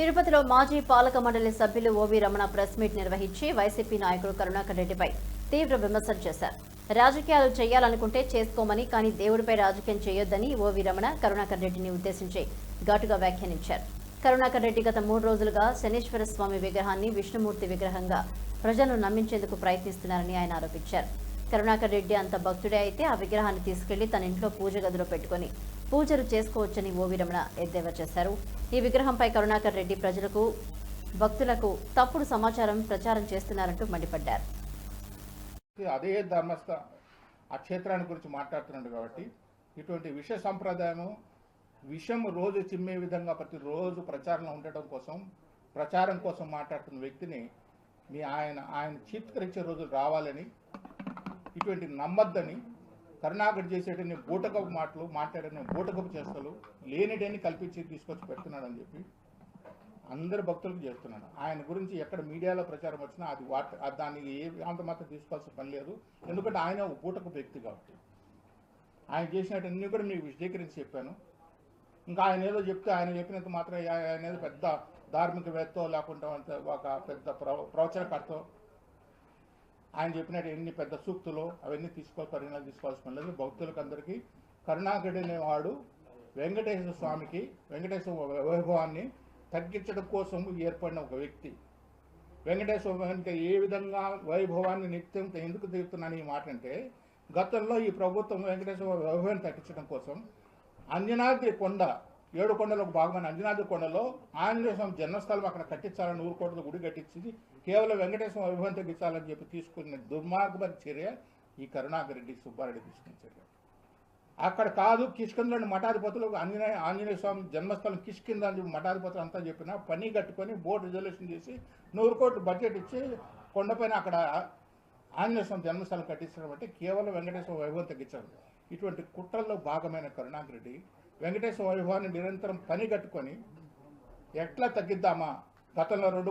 తిరుపతిలో మాజీ పాలక మండలి సభ్యులు O V Ramana press meet నిర్వహించి వైసీపీ నాయకుడు కరుణాకర్ రెడ్డిపై తీవ్ర విమర్శలు చేశారు. రాజకీయాలు చేయాలనుకుంటే చేసుకోమని కానీ దేవుడిపై రాజకీయం చేయొద్దని ఓవి రమణ కరుణాకర్ రెడ్డిని ఉద్దేశించి ఘాటుగా వ్యాఖ్యానించారు. కరుణాకర్ రెడ్డి గత మూడు రోజులుగా శనీశ్వర స్వామి విగ్రహాన్ని విష్ణుమూర్తి విగ్రహంగా ప్రజలను నమ్మించేందుకు ప్రయత్నిస్తున్నారని ఆయన ఆరోపించారు. కరుణాకర్ రెడ్డి అంత భక్తుడే అయితే ఆ విగ్రహాన్ని తీసుకెళ్ళి తన ఇంట్లో పూజ గదిలో పెట్టుకుని పూజలు చేసుకోవచ్చని ఓవి రమణ ఎద్దేవా చేశారు. ఈ విగ్రహంపై కరుణాకర్ రెడ్డి ప్రజలకు భక్తులకు తప్పుడు సమాచారం ప్రచారం చేస్తున్నారంటూ మండిపడ్డారు. అదే ధర్మస్థ ఆ క్షేత్రాన్ని గురించి మాట్లాడుతున్నాడు కాబట్టి ఇటువంటి విష సంప్రదాయము విషం రోజు చిమ్మే విధంగా ప్రతిరోజు ప్రచారంలో ఉండటం కోసం ప్రచారం కోసం మాట్లాడుతున్న వ్యక్తిని మీ ఆయన ఆయన చీత్కరించే రోజులు రావాలని ఇటువంటి నమ్మద్దని కరుణాకర్ చేసేటన్ని బూటకపు మాటలు మాట్లాడని బూటకపు చేస్తలు లేనిటని కల్పించి తీసుకొచ్చి పెడుతున్నాడని చెప్పి అందరు భక్తులకు చేస్తున్నాడు. ఆయన గురించి ఎక్కడ మీడియాలో ప్రచారం వచ్చినా అది వాట్ దాన్ని ఏ అంత మాత్రం తీసుకోవాల్సిన పని లేదు. ఎందుకంటే ఆయన ఒక పూటకు వ్యక్తి కాబట్టి. ఆయన చేసినటన్నీ కూడా మీకు విశదీకరించి చెప్పాను. ఇంకా ఆయన ఏదో చెప్తే ఆయన చెప్పినంత మాత్రం ఆయన ఏదో పెద్ద ధార్మికవేత్తో లేకుండా ఒక పెద్ద ప్రవ ప్రవచనకర్తో ఆయన చెప్పినట్టు ఎన్ని పెద్ద సూక్తులు అవన్నీ తీసుకో పరిణామాలు తీసుకోవాల్సిన పని లేదు. భక్తులకు అందరికీ కరుణాకరుడు అనేవాడు వెంకటేశ్వర స్వామికి వెంకటేశ్వర వైభవాన్ని తగ్గించడం కోసం ఏర్పడిన ఒక వ్యక్తి. వెంకటేశ్వర స్వామికి ఏ విధంగా వైభవాన్ని నిత్యం ఎందుకు తీరుతున్నాను ఈ మాట అంటే గతంలో ఈ ప్రభుత్వం వెంకటేశ్వర వైభవాన్ని తగ్గించడం కోసం అంజనాద్రి కొండ ఏడుకొండలో ఒక భాగమైన అంజనాద్రి కొండలో ఆంజనేయ స్వామి జన్మస్థలం అక్కడ కట్టించాలని ఊరు గుడి కట్టించింది. కేవలం వెంకటేశ్వర అభిమానం తగ్గించాలని చెప్పి తీసుకున్న దుర్మార్గమైన చర్య ఈ కరుణాకర్ రెడ్డి సుబ్బారెడ్డి తీసుకున్న చర్య. అక్కడ కాదు కిష్కిందని మఠాధిపతులు ఆంజనేయ ఆంజనేయ స్వామి జన్మస్థలం కిష్కింద అని చెప్పి మఠాధిపతులు అంతా చెప్పిన పని కట్టుకొని బోర్డు రిజర్వేషన్ చేసి నూరు కోట్లు బడ్జెట్ ఇచ్చి కొండపైన అక్కడ ఆంజనేయ స్వామి జన్మస్థలం కట్టించడం అంటే కేవలం వెంకటేశ్వర వైభవం తగ్గించారు ఇటువంటి కుట్రల్లో భాగమైన కరుణాకర్ రెడ్డి వెంకటేశ్వర వైభవాన్ని నిరంతరం పని కట్టుకొని ఎట్లా తగ్గిద్దామా? గతంలో రెండు